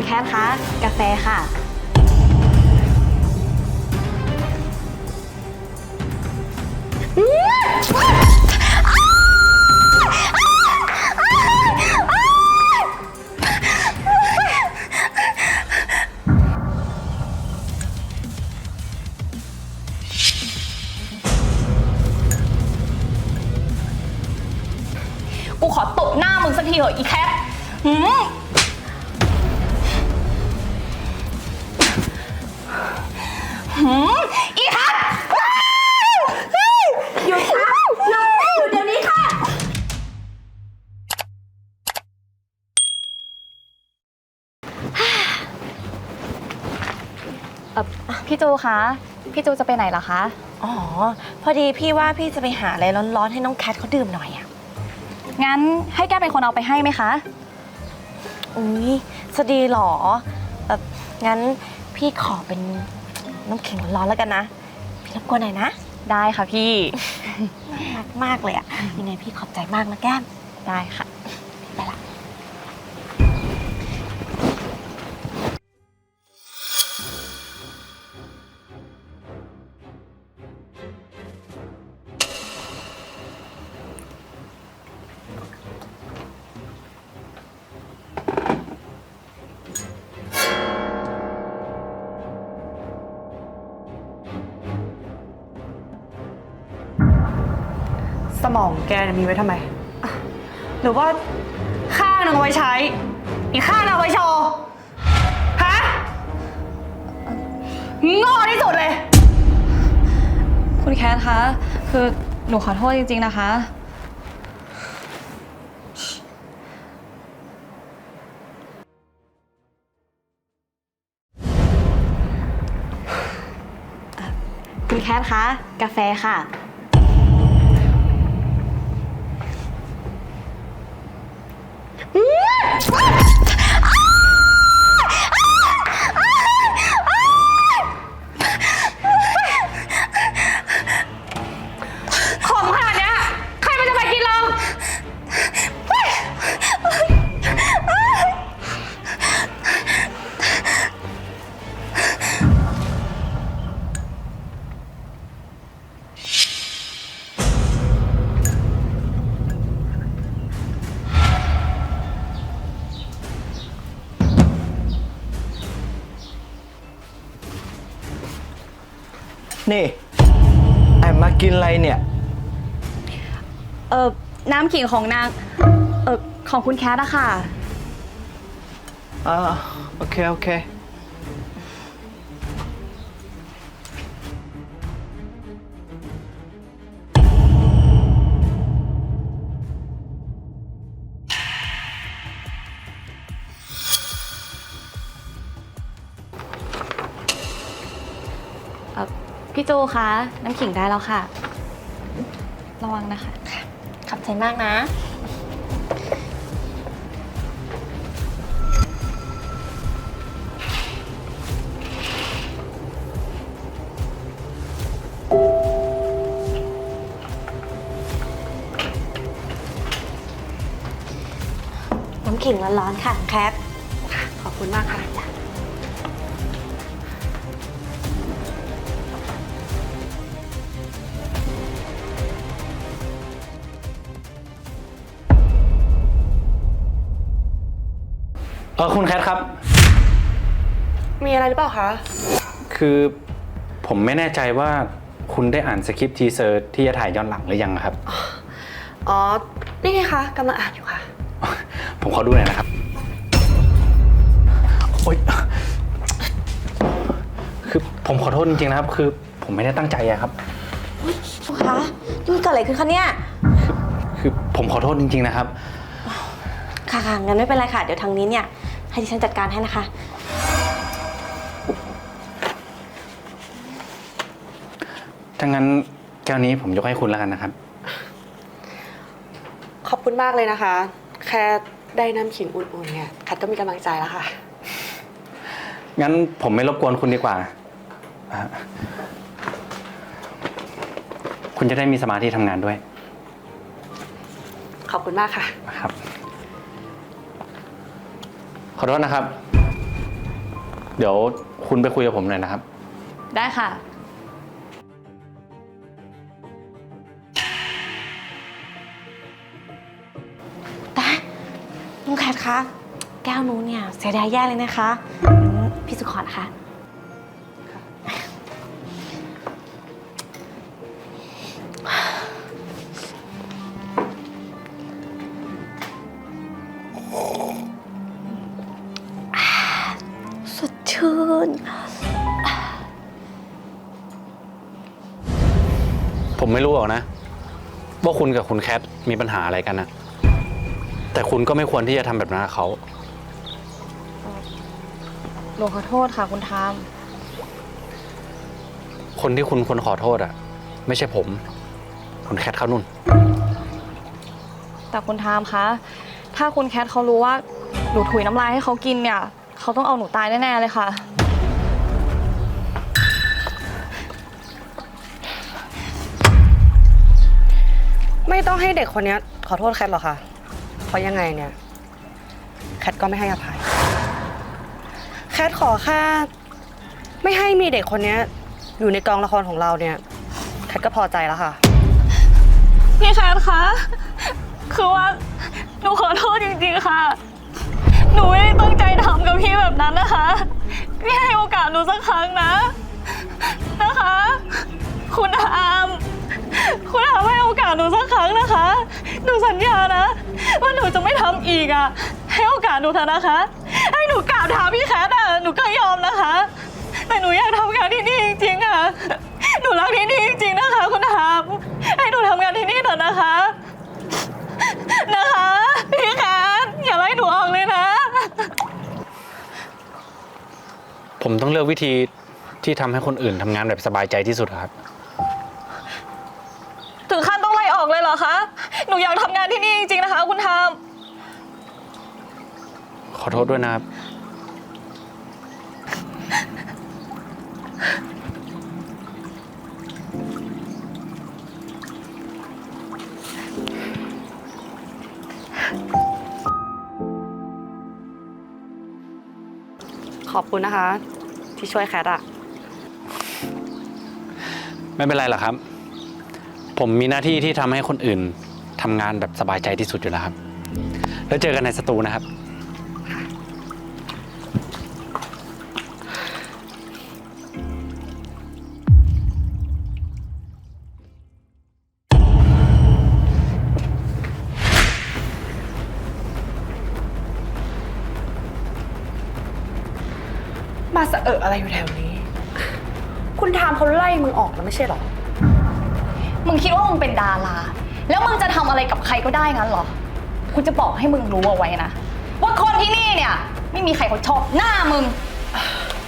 คุณแคทคะ กาแฟค่ะ กูขอตบหน้ามึงสักทีเหอะอีแคทหืม มอีแคทหยุดค่ะหยุดหยุดเดี๋ยวนี้ค่ะ เอ่อพี่จูคะพี่จูจะไปไหนเหรอคะ อ๋อ พอดีพี่ว่าพี่จะไปหาอะไรร้อนๆให้น้องแคทเขาดื่มหน่อยอะงั้นให้แก้เป็นคนเอาไปให้ไหมคะ อุ้ยจะดีเหรอเอองั้นพี่ขอเป็น น้ำแข็งร้อนๆแล้วกันนะ พี่รบกวนหน่อยนะ ได้ค่ะพี่รักมากเลยอะยังไงพี่ขอบใจมากนะแก้ม ได้ค่ะ มองแกเนี่ยมีไว้ทำไมอะหรือว่าข้างหนึ่งเอาไว้ใช้ อีกข้างหนึงเอาไว้โชว์ ฮะโง่ที่สุดเลย คุณแคทคะ คือหนูขอโทษจริง ๆ นะคะ คุณแคทคะ กาแฟค่ะ Let's go! นี่ แอบมากินอะไรเนี่ย เออน้ำขิงของนาง เออของคุณแคทอะค่ะ อ่าโอเค โอเค เออ พี่โจคะ น้ำขิงได้แล้วค่ะ ระวังนะคะ ขอบใจมากนะ น้ำขิงร้อนๆค่ะแคทขอบคุณมากค่ะ เออคุณแคทครับ มีอะไรหรือเปล่าคะ คือผมไม่แน่ใจว่าคุณได้อ่านสคริปต์ทีเซอร์ที่จะถ่ายย้อนหลังหรือยังครับ อ๋อ นี่ไงคะกำลังอ่านอยู่ค่ะ ผมขอดูหน่อยนะครับ โอ๊ย คือผมขอโทษจริงๆนะครับ คือผมไม่ได้ตั้งใจอะครับลูกค้านี่มันเกิดอะไรขึ้นคะเนี่ย คือผมขอโทษจริงๆนะครับ ค่ะค่ะงั้นไม่เป็นไรค่ะ เดี๋ยวทางนี้เนี่ย ให้ดิฉันจัดการให้นะคะ ถ้างั้นแก้วนี้ผมยกให้คุณแล้วกันนะครับ ขอบคุณมากเลยนะคะ แค่ได้น้ำขิงอุ่นๆเนี่ยแคทก็มีกำลังใจแล้วค่ะ งั้นผมไม่รบกวนคุณดีกว่าอะคุณจะได้มีสมาธิทำงานด้วยขอบคุณมากค่ะ นะครับ ขอโทษนะครับ เดี๋ยวคุณไปคุยกับผมหน่อยนะครับ ได้ค่ะแต่น้องแคทคะ แก้วนู้นเนี่ยเสียดายแย่เลยนะคะงั้นพี่สุขอนะคะ ผมไม่รู้หรอกนะ ว่าคุณกับคุณแคทมีปัญหาอะไรกันนะแต่คุณก็ไม่ควรที่จะทำแบบนั้นกับเขา หนูขอโทษค่ะคุณทามคนที่คุณควรขอโทษอะไม่ใช่ผม คุณแคทเขานุ่น แต่คุณทามคะ ถ้าคุณแคทเขารู้ว่าหนูถุยน้ำลายให้เขากินเนี่ย เขาต้องเอาหนูตายแน่ๆเลยค่ะ ไม่ต้องให้เด็กคนนี้ขอโทษแคทหรอกค่ะ เพราะยังไงเนี่ย แคทก็ไม่ให้อภัย แคทขอแค่ไม่ให้มีเด็กคนนี้อยู่ในกองละครของเราเนี่ย แคทก็พอใจแล้วค่ะ พี่แคทคะ คือว่าหนูขอโทษจริงๆค่ะ หนูไม่ได้ตั้งใจทำกับพี่แบบนั้นนะคะ พี่ให้โอกาสหนูสักครั้งนะ นะคะ คุณอาม คุณอามให้โอกาสหนูสักครั้งนะคะ หนูสัญญานะ ว่าหนูจะไม่ทำอีกอะ ให้โอกาสหนูเถอะนะคะ ให้หนูกราบเท้าพี่แคทอะ หนูก็ยอมนะคะ แต่หนูอยากทำงานที่นี่จริงๆอะ หนูรักที่นี่จริงๆนะคะ คุณอามให้หนูทำงานที่นี่เถอะนะคะ นะคะ พี่แคทอย่าไล่หนูออกเลยนะ ผมต้องเลือกวิธีที่ทำให้คนอื่นทำงานแบบสบายใจที่สุดครับ ถึงขั้นต้องไล่ออกเลยเหรอคะ หนูอยาก ทำงานที่นี่จริงๆนะคะ คุณทามขอโทษด้วยนะครับ ขอบคุณนะคะ ที่ช่วยแคทอะไม่เป็นไรหรอกครับ ผมมีหน้าที่ที่ทำให้คนอื่น ทำงานแบบสบายใจที่สุดอยู่แล้วครับ แล้วเจอกันในสตูนะครับ มาสะเอะอะไรอยู่แถวนี้ คุณทามเขาไล่มึงออกแล้วไม่ใช่เหรอ มึงคิดว่ามึงเป็นดารา แล้วมึงจะทำอะไรกับใครก็ได้งั้นเหรอคุณจะบอกให้มึงรู้เอาไว้นะ ว่าคนที่นี่เนี่ย ไม่มีใครเขาชอบหน้ามึง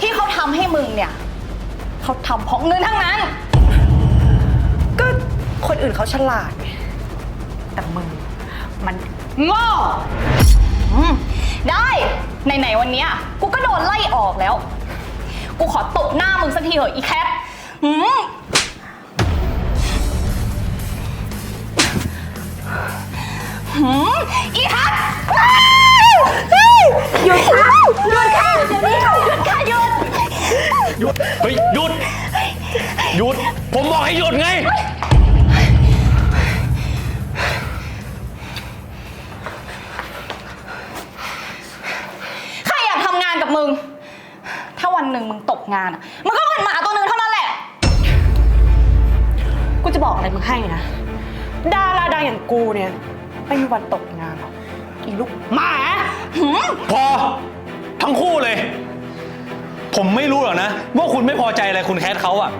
ที่เขาทำให้มึงเนี่ย เขาทำเพราะเงินทั้งนั้น ก็คนอื่นเขาฉลาดไงแต่มึงมันโง่อืมได้ไหนๆวันเนี้ยกูก็โดนไล่ออกแล้ว กูขอตบหน้ามึงสักทีเหอะอีแคทหืม หืมอีแคทหยุดค่ะหยุดค่ะเดี๋ยวนี้ค่ะหยุดค่ะหยุดหยุดเฮ้ยหยุด หยุด ผมบอกให้หยุดไง ใครอยากทำงานกับมึง ถ้าวันหนึ่งมึงตกงานอะมันก็เป็นหมาตัวหนึ่งเท่านั้นแหละ กูจะบอกอะไรมึงให้นะ ดาราดังอย่างกูเนี่ย ไม่มีวันตกงานหรอกอีลูกหมาพอ ทั้งคู่เลย ผมไม่รู้หรอกนะ ว่าคุณไม่พอใจอะไรคุณแคทเขาอะ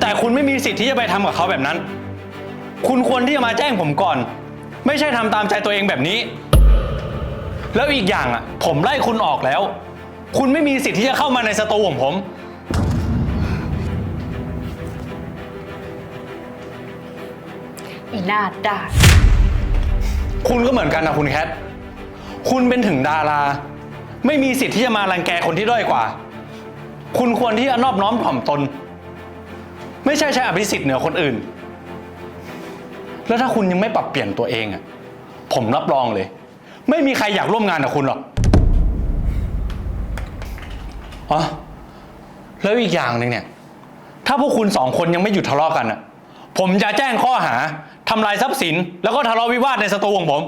แต่คุณไม่มีสิทธิ์ที่จะไปทำกับเขาแบบนั้น คุณควรที่จะมาแจ้งผมก่อน ไม่ใช่ทำตามใจตัวเองแบบนี้ แล้วอีกอย่างอะผมไล่คุณออกแล้ว คุณไม่มีสิทธิ์ที่จะเข้ามาในสตูของผม อีหน้าด้าน คุณก็เหมือนกันนะคุณแคท คุณเป็นถึงดารา ไม่มีสิทธิ์ที่จะมารังแกคนที่ด้อยกว่า คุณควรที่จะนอบน้อมถ่อมตน ไม่ใช่ใช้อภิสิทธิ์เหนือคนอื่น แล้วถ้าคุณยังไม่ปรับเปลี่ยนตัวเองอะผมรับรองเลย ไม่มีใครอยากร่วมงานกับคุณหรอกอ๋อแล้วอีกอย่างหนึ่งเนี่ย ถ้าพวกคุณสองคนยังไม่หยุดทะเลาะกันอะผมจะแจ้งข้อหา ทำลายทรัพย์สิน แล้วก็ทะเลาะวิวาทในสตูของผม